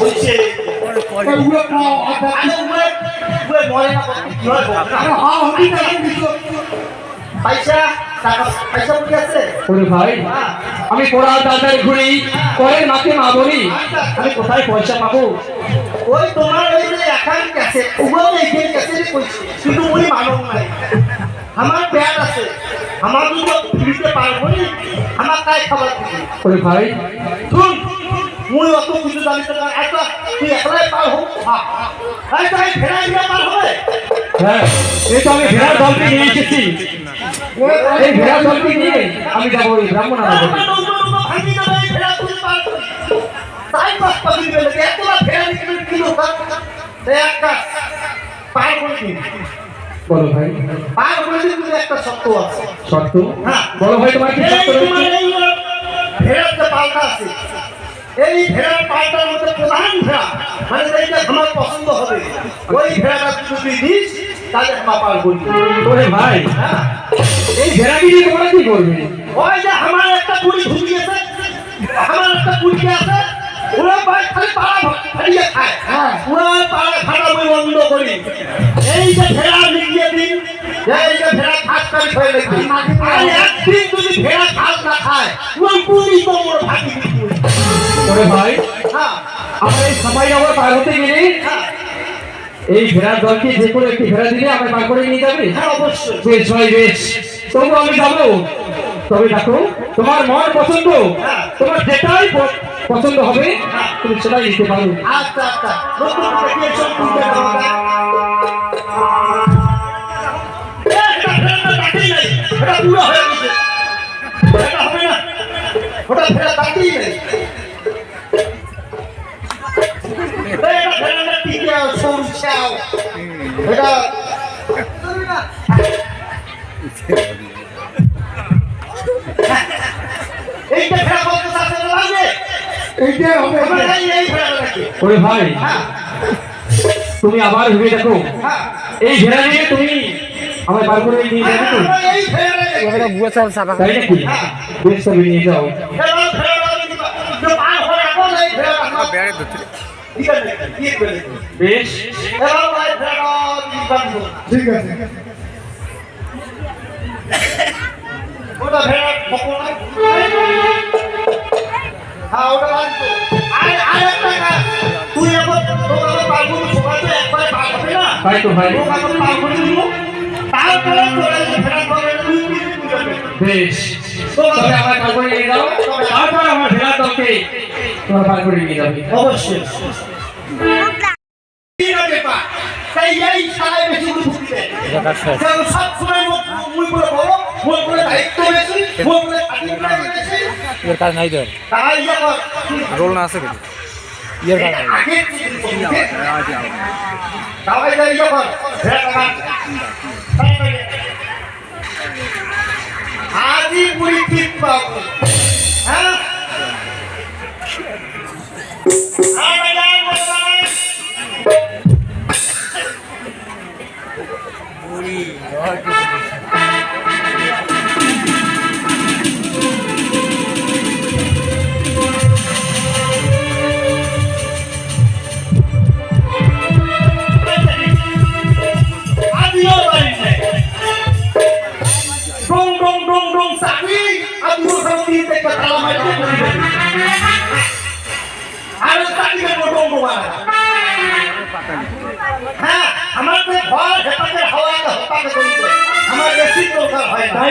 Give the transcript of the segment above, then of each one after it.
হয়েছে তো উড়ে খাও আধা আরে উড়ে উড়ে মরে না কি বলতে না। আরে হা হবি না কিছু পয়সা টাকা পয়সা উঠে আছে? আমি কোড়া দাদার ঘুরি কয়ের মাকে মা বলি। আমি কোথায় পয়সা পাবো? ওই তোমার ওই যে একান ক্যাসেট ওগুলো কইছে শুধু ওই মানব নাই। আমার প্যাড আছে। আমার দুটো ফ্রিতে পারব নি আমার তাই খাবার ওরে ভাই শুন মুই অত কিছু জানি না একটা তুই একলাই পার হোক আরে তাই ফেরাই দিয়ে পার হবে? হ্যাঁ এই তো আমি ভেড়ার দলকে নিয়ে এসেছি। এই ভেড়ার দলকে নিয়ে আমি যাব ওই ব্রাহ্মণ ভাঙি দেবে এই ফেরা তুই পার তাই পাস পাবি বলে এতলা ফেরা নিয়ে কি লোক এক পার করে বলো ভাই। পার করে দিন একটা শর্ত আছে। শর্ত? হ্যাঁ। বলো ভাই তোমার কি শর্ত রয়েছে? যে পালটা আছে এই ভেড়ার পালটার মধ্যে প্রধান ভেড়া। মানে এইটা আমার পছন্দ হবে। ওই ভেড়াটা যদি দিস তাহলে আমার পাল করবি ওরে ভাই। হ্যাঁ। এই ভেড়াকে দিয়ে তোমরা কি করবে? ওই যে আমার একটা পুরি ঢুকিয়েছে আমার একটা পুরি আছে। ওরা ভাই খালি পাড়া ফাটিয়ে খায়। হ্যাঁ। ওরা পাড়া ফাটা বই বন্ধ করি। এই যে ভেড়া মিলিয়ে দিন। এই যে ভেড়া খাস করে লেগে আর একদিন যদি ভেড়া খাস না খায় ওই পুরি তো মোর ভাই। হ্যাঁ। আমরা এই সবাই আবার পার হতে গেলে। হ্যাঁ এই ভেড়ার দলকে যে কোনো একটি ভেড়া দিলে আমরা পার করে নিয়ে যাবে? হ্যাঁ বেশ ভাই বেশ। তবু আমি যাব। তবে দেখো তোমার মন পছন্দ? তোমার যেটাই পছন্দ হবে তুমি সেটাই নিতে পারো। আচ্ছা আচ্ছা। নতুন থেকে সব তুলতে হবে এটা পুরো হয়ে গেছে। এটা হবে না। ওটা ফেরা নেই। সরষাও এটা এইটা ফেরা বলতে সাথে লাগবে এইটাই হবে আমরা এই এই ফেরা রাখি ওরে ভাই হ্যাঁ তুমি আবার ভেবে দেখো হ্যাঁ এই ভেড়া নিয়ে তুমি আমায় পার করে নিয়ে যাবে তো আমরা এই ফেরা রাখি তাই নাকি বেশ তবে নিয়ে যাও ফেরা ফেরা ঠিক আছে ঠিক আছে বেশ। ফেরা ভাই ফেরা ঠিক আছে। ওটা ফেরা বকনা হ্যাঁ ওটা রাখতো আরে আরে একটা কাজ। তুই এখন দোকানে পারব সকাল তো একবারে পার হবে না? তাই তো ভাই দোকানে পার দিব। তারপরে তোরা যে বেশ। তবে আমার পার করে নিয়ে যাও। তারপর আমার ভেড়ার দলকে তোমার পার করে নিয়ে যাবে। অবশ্যই। তাই এই শালায় বেশি বুদ্ধি সব সময় মুই করে বলো মুই করে দায়িত্ব বেশি মুই করে খাটি বেশি এর কাজ নাই তোর তাই ইয়ে রোল না আছে কিন্তু। ইয়ের কাজ নাই। তাই যাই হ্যাঁ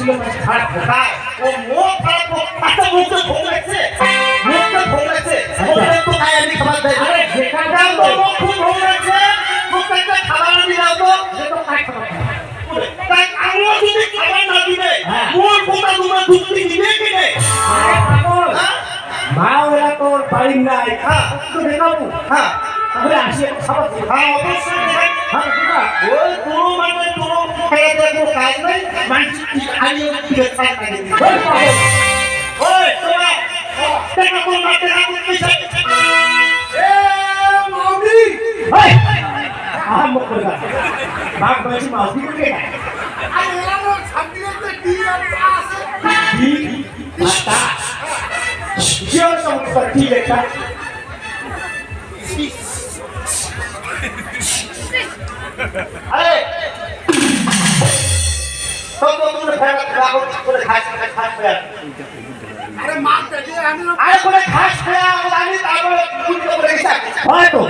ছিল মানে খারাপ কোথায় ও মো খারাপ একটা আচ্ছা, মুখে ভোগ লাগছে মুখে ভোগ লাগছে মুখে তো খাই আমি খাবার দেয় আরে যেখানকার তো মুখ খুব ভোগ লাগছে প্রত্যেকটা খাবার আমি দাও তো যে তো খাই খাবার তাই আমিও যদি খাবার না হ্যাঁ। দিবে মোর কোথা তোমার দুধটি দিবে কি নে মা ওরা তোর বাড়ি নাই। হ্যাঁ। তো দেখাবো হ্যাঁ।, হ্যাঁ। অবশ্যই। হ্যাঁ, आयोगाची वेबसाईट पाहिजे होय त्यांना कोण मागते आपण पैसा माऊली होय हा मग भाग माझी माऊली कुठे काय जीवसंपत्ती लेखा अरे আরে করে খাস খেয়া আমি তারপরে হয়তো